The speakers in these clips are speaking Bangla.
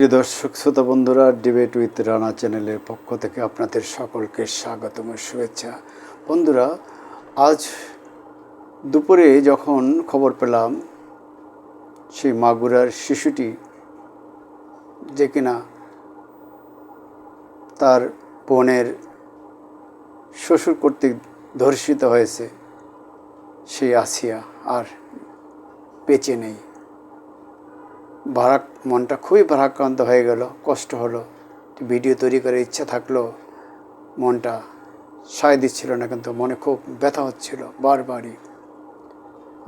প্রিয় দর্শক, শ্রোতা বন্ধুরা ডিবেট উইথ রানা চ্যানেলের পক্ষ থেকে আপনাদের সকলকে স্বাগতম শুভেচ্ছা। বন্ধুরা, আজ দুপুরে যখন খবর পেলাম সেই মাগুরার শিশুটি যে কিনা তার বোনের শ্বশুর কর্তৃক ধর্ষিত হয়েছে, সেই আসিয়া আর বেঁচে নেই। ভারাক মনটা খুবই ভারাক্রান্ত হয়ে গেল, কষ্ট হলো। ভিডিও তৈরি করার ইচ্ছা থাকল, মনটা সায় দিচ্ছিল না কিন্তু মনে খুব ব্যথা হচ্ছিল বারবারই।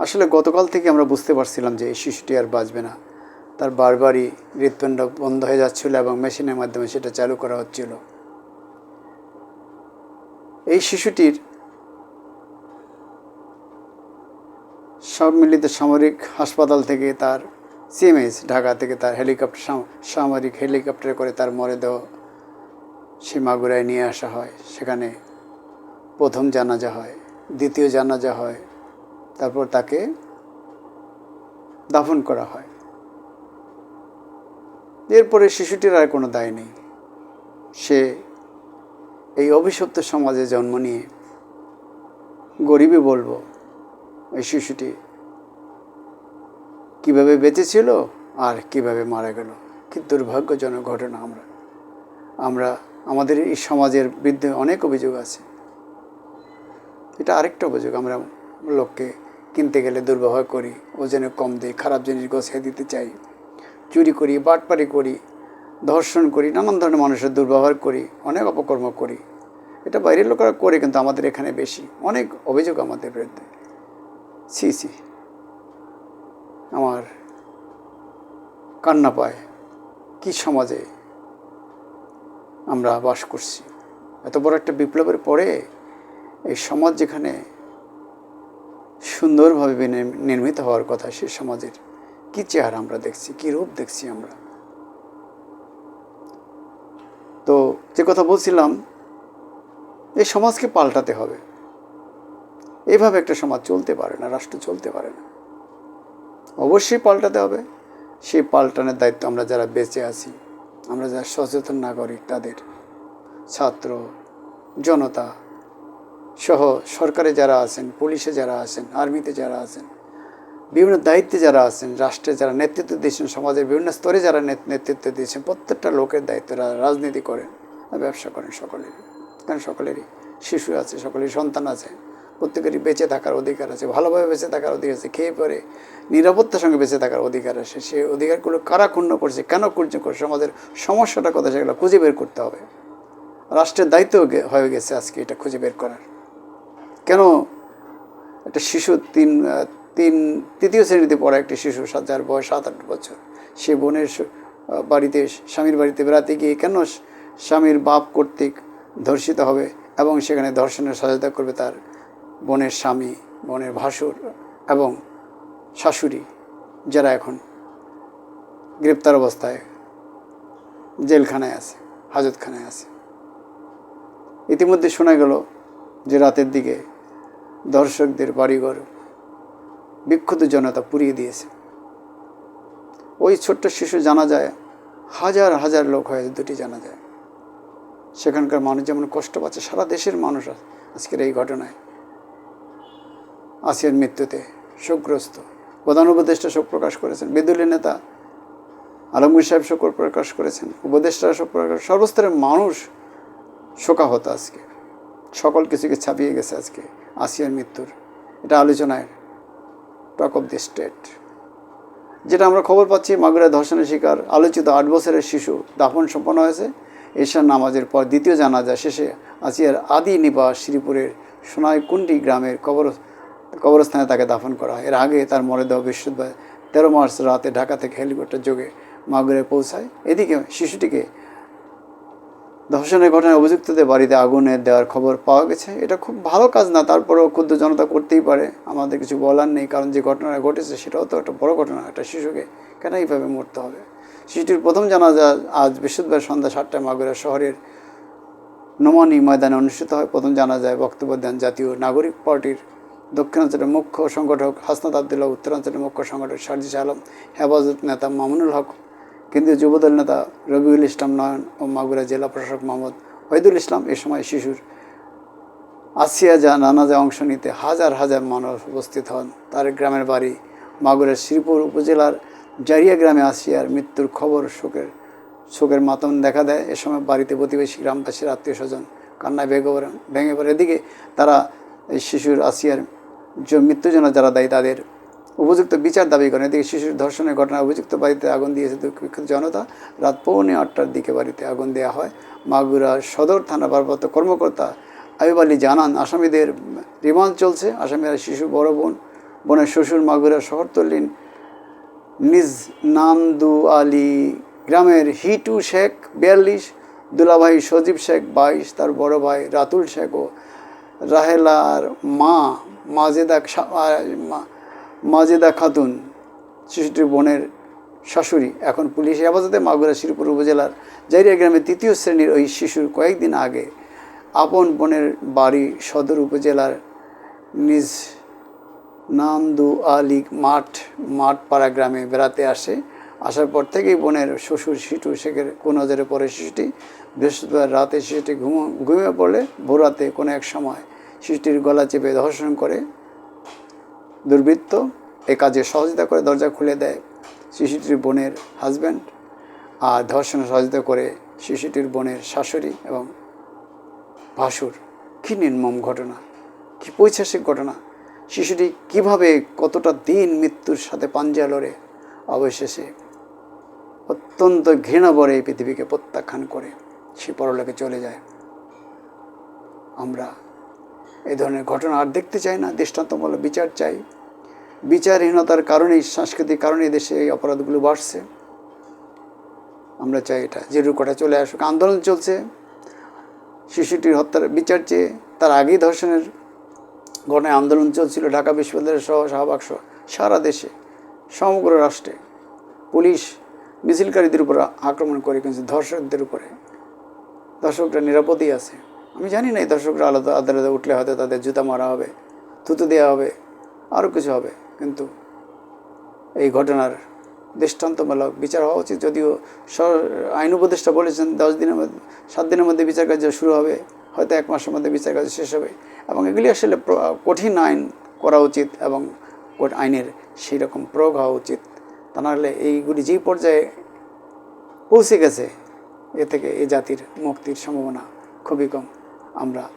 আসলে গতকাল থেকে আমরা বুঝতে পারছিলাম যে এই শিশুটি আর বাঁচবে না। তার বারবারই হৃৎপিণ্ড বন্ধ হয়ে যাচ্ছিল এবং মেশিনের মাধ্যমে সেটা চালু করা হচ্ছিল। এই শিশুটির সব মিলিত সামরিক হাসপাতাল থেকে তার সিএমএস ঢাকা থেকে তার হেলিকপ্টার সামরিক হেলিকপ্টারে করে তার মরদেহ সে মাগুরায় নিয়ে আসা হয়। সেখানে প্রথম জানাজা হয়, দ্বিতীয় জানাজা হয়, তারপর তাকে দাফন করা হয়। এরপরে শিশুটির আর কোনো দায় নেই। সে এই অভিশপ্ত সমাজে জন্ম নিয়ে গরিবই বলব, এই শিশুটি কীভাবে বেঁচেছিল আর কীভাবে মারা গেল। কি দুর্ভাগ্যজনক ঘটনা আমরা। আমরা, আমাদের এই সমাজের বিরুদ্ধে অনেক অভিযোগ আছে। এটা আরেকটা অভিযোগ, আমরা লোককে কিনতে গেলে দুর্ব্যবহার করি ওজনে কম দিই খারাপ জিনিস গোছাই দিতে চাই, চুরি করি, বাটপারি করি, ধর্ষণ করি, নানান ধরনের মানুষের দুর্ব্যবহার করি, অনেক অপকর্ম করি। এটা বাইরের লোকেরা করে কিন্তু আমাদের এখানে বেশি। অনেক অভিযোগ আমাদের বিরুদ্ধে। সি সি। আমার কান্না পায়। কি সমাজে আমরা বাস করছি। এত বড় একটা বিপ্লবের পরে এই সমাজ যেখানে সুন্দরভাবে নির্মিত হওয়ার কথা সে সমাজের কি চেহারা আমরা দেখছি, কি রূপ দেখছি আমরা। তো যে কথা বলছিলাম, এই সমাজকে পাল্টাতে হবে। এভাবে একটা সমাজ চলতে পারে না, রাষ্ট্র চলতে পারে না। অবশ্যই পাল্টাতে হবে। সেই পাল্টানোর দায়িত্ব আমরা যারা বেঁচে আছি, আমরা যারা সচেতন নাগরিক, তাদের ছাত্র, জনতা সহ সরকারে যারা আছেন, পুলিশে যারা আছেন, আর্মিতে যারা আছেন, বিভিন্ন দায়িত্বে যারা আছেন, রাষ্ট্রে যারা নেতৃত্ব দিয়েছেন, সমাজের বিভিন্ন স্তরে যারা নেত- নেতৃত্ব দিয়েছেন, প্রত্যেকটা লোকের দায়িত্ব রাজনীতি করেন, ব্যবসা করেন সকলেরই। কারণ সকলেরই শিশু আছে, সকলেরই সন্তান আছে। প্রত্যেকেরই বেঁচে থাকার অধিকার আছে, ভালোভাবে বেঁচে থাকার অধিকার আছে, খেয়ে পরে নিরাপত্তার সঙ্গে বেঁচে থাকার অধিকার আছে সেই অধিকারগুলো কারা ক্ষুণ্ণ করছে, কেন ক্ষুণ্ণ করছে, সমাজের সমস্যাটা কথা সেগুলো খুঁজে বের করতে হবে। রাষ্ট্রের দায়িত্ব হয়ে গেছে আজকে এটা খুঁজে বের করার। কেন একটা শিশু তিন তিন, তৃতীয় শ্রেণীতে পড়া একটি শিশু যার বয়স সাত, আট বছর, সে বোনের বাড়িতে, স্বামীর বাড়িতে বেড়াতে গিয়ে কেন স্বামীর বাপ কর্তৃক ধর্ষিত হবে এবং সেখানে ধর্ষণের সহায়তা করবে তার বোনের স্বামী, বোনের ভাসুর এবং শাশুড়ি, যারা এখন গ্রেপ্তার অবস্থায় জেলখানায় আছে, হাজতখানায় আছে। ইতিমধ্যে শোনা গেল যে রাতের দিকে দর্শকদের বাড়িঘর বিক্ষুব্ধ জনতা পুড়িয়ে দিয়েছে। ওই ছোট্ট শিশু জানা যায়, হাজার হাজার লোক হয়ে দুটি জানা যায়। সেখানকার মানুষ যেমন কষ্ট পাচ্ছে, সারা দেশের মানুষ আজ- আজকের এই ঘটনায় আসিয়ার মৃত্যুতে শোকগ্রস্ত। প্রধান উপদেষ্টা শোক প্রকাশ করেছেন। বিদুলের নেতা আলমগীর সাহেব শোক প্রকাশ করেছেন। উপদেষ্টারা শোক প্রকাশ সর্বস্তরের মানুষ শোকাহত আজকে। সকল কিছুকে ছাপিয়ে গেছে আজকে আসিয়ার মৃত্যুর। এটা আলোচনায় টক অফ দি স্টেট যেটা আমরা খবর পাচ্ছি মাগুরা ধর্ষণের শিকার আলোচিত আট বছরের শিশু দাফন সম্পন্ন হয়েছে। এশার নামাজের পর দ্বিতীয় জানাজা শেষে আসিয়ার আদি নিবাস শ্রীপুরের সোনাইকুণ্ডি গ্রামের কবর কবরস্থানে তাকে দাফন করা হয়। এর আগে তার মরদেহ বৃহস্পতিবার তেরো মার্চ রাতে ঢাকা থেকে হেলিকপ্টার যোগে মাগুরে পৌঁছায়। এদিকে শিশুটিকে ধর্ষণের ঘটনায় অভিযুক্তদের বাড়িতে আগুনে দেওয়ার খবর পাওয়া গেছে। এটা খুব ভালো কাজ না, তারপরেও ক্ষুদ্র জনতা করতেই পারে। আমাদের কিছু বলার নেই, কারণ যে ঘটনা ঘটেছে সেটাও তো একটা বড় ঘটনা। একটা শিশুকে কেন এইভাবে মরতে হবে? শিশুটির প্রথম জানাজা আজ বৃহস্পতিবার সন্ধ্যা সাতটায় মাগুরা শহরের নমানি ময়দানে অনুষ্ঠিত হয়। প্রথম জানা যায় বক্তব্য দেন জাতীয় নাগরিক পার্টির দক্ষিণাঞ্চলের মুখ্য সংগঠক হাসনাত আবদুল্লাহ, উত্তরাঞ্চলের মুখ্য সংগঠক সার্জিস আলম হেফাজত নেতা মামুনুল হক, কেন্দ্রীয় যুবদল নেতা রবিউল ইসলাম নয়ন ও মাগুরা জেলা প্রশাসক মোহাম্মদ ওয়াহিদুল ইসলাম এ সময় শিশুর আসিয়া যা নানাজে অংশ নিতে হাজার হাজার মানুষ উপস্থিত হন। তার গ্রামের বাড়ি মাগুরের শ্রীপুর উপজেলার জারিয়া গ্রামে আসিয়ার মৃত্যুর খবর শোকের শোকের মাতম দেখা দেয়। এ সময় বাড়িতে প্রতিবেশী গ্রামবাসীর আত্মীয় স্বজন কান্নায় ভেঙে পড়ে ভেঙে পড়ে। এদিকে তারা এই শিশুর আসিয়ার মৃত্যুর জন্য যারা দায়ী, তাদের উপযুক্ত বিচার দাবি করেন। এদিকে শিশুর ধর্ষণের ঘটনায় অভিযুক্ত বাড়িতে আগুন দিয়েছে দুঃখিত জনতা। রাত পৌনে আটটার দিকে বাড়িতে আগুন দেওয়া হয়। মাগুরা সদর থানা ভারপ্রাপ্ত কর্মকর্তা আয়ুব আলী জানান, আসামিদের রিমান্ড চলছে। আসামিরা শিশু, বড় বোন, বোনের শ্বশুর মাগুরা শহরতল্লী নিজ নামদু আলী গ্রামের হিটু শেখ, বিয়াল্লিশ, দুলাভাই সজীব শেখ, বাইশ, তার বড় ভাই রাতুল শেখ ও রাহেলার মা মাজেদা মাজেদা খাতুন, শিশুটির বোনের শাশুড়ি, এখন পুলিশ হেফাজতে মাগুরা শ্রীপুর উপজেলার জাইরিয়া গ্রামের তৃতীয় শ্রেণির ওই শিশুর কয়েকদিন আগে আপন বোনের বাড়ি সদর উপজেলার নিজ নামদু আলী মাঠ, মাঠপাড়া গ্রামে বেড়াতে আসে। আসার পর থেকেই বোনের শ্বশুর শিটু শেখের কোন নজরে পড়ে শিশুটি বৃহস্পতিবার রাতে শিশুটি ঘুম, ঘুমিয়ে পড়লে ভোরাতে কোনো এক সময় শিশুটির গলা চেপে ধর্ষণ করে। দুর্বৃত্ত এ কাজে সহযোগিতা করে দরজা খুলে দেয় শিশুটির বোনের হাজব্যান্ড আর ধর্ষণে সহযোগিতা করে শিশুটির বোনের শাশুড়ি এবং ভাসুর। কী নির্মম ঘটনা, কী পৈশাসিক ঘটনা। শিশুটি কীভাবে কতটা দিন মৃত্যুর সাথে পাঞ্জা লড়ে, অবশেষে অত্যন্ত ঘৃণা ভরে এই পৃথিবীকে প্রত্যাখ্যান করে। সে পরলোকে চলে যায়। আমরা এই ধরনের ঘটনা আর দেখতে চাই না। দৃষ্টান্তমূলক বিচার চাই। বিচারহীনতার কারণেই সাংস্কৃতিক কারণে দেশে এই অপরাধগুলো বাড়ছে। আমরা চাই এটা, যে রুকটা চলে আসুক। আন্দোলন চলছে। শিশুটির হত্যার বিচার চেয়ে তার আগেই ধর্ষণের ঘটনায় আন্দোলন চলছিল ঢাকা বিশ্ববিদ্যালয় সহ শাহবাগ সহ সারা দেশে, সমগ্র রাষ্ট্রে। পুলিশ মিছিলকারীদের উপর আক্রমণ করে কিন্তু ধর্ষকদের উপরে। দর্শকরা নিরাপদেই আছে। আমি জানি না এই দর্শকরা আলাদা আদালতে উঠলে হয়তো তাদের জুতা মারা হবে, থুতু দেওয়া হবে আরও কিছু হবে। কিন্তু এই ঘটনার দৃষ্টান্তমূলক বিচার হওয়া উচিত। যদিও আইন উপদেষ্টা বলেছেন দশ দিনের মধ্যে, সাত দিনের মধ্যে বিচার কার্য শুরু হবে, হয়তো এক মাসের মধ্যে বিচার কার্য শেষ হবে। এবং এগুলি আসলে কঠিন আইন করা উচিত এবং আইনের সেই রকম প্রয়োগ হওয়া উচিত। তা নাহলে এইগুলি যেই পর্যায়ে পৌঁছে গেছে, এ থেকে এই জাতির মুক্তির সম্ভাবনা খুবই কম। আমরা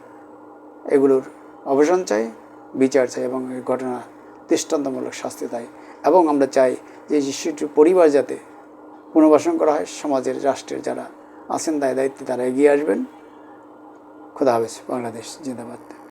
এগুলোর অবসান চাই, বিচার চাই এবং এই ঘটনা দৃষ্টান্তমূলক শাস্তি চাই। এবং আমরা চাই যে শিশুটির পরিবার যাতে পুনর্বাসন করা হয়, সমাজের, রাষ্ট্রের যারা আছেন দায় দায়িত্বে তারা এগিয়ে আসবেন। খোদা হাফেজ, বাংলাদেশ জিন্দাবাদ।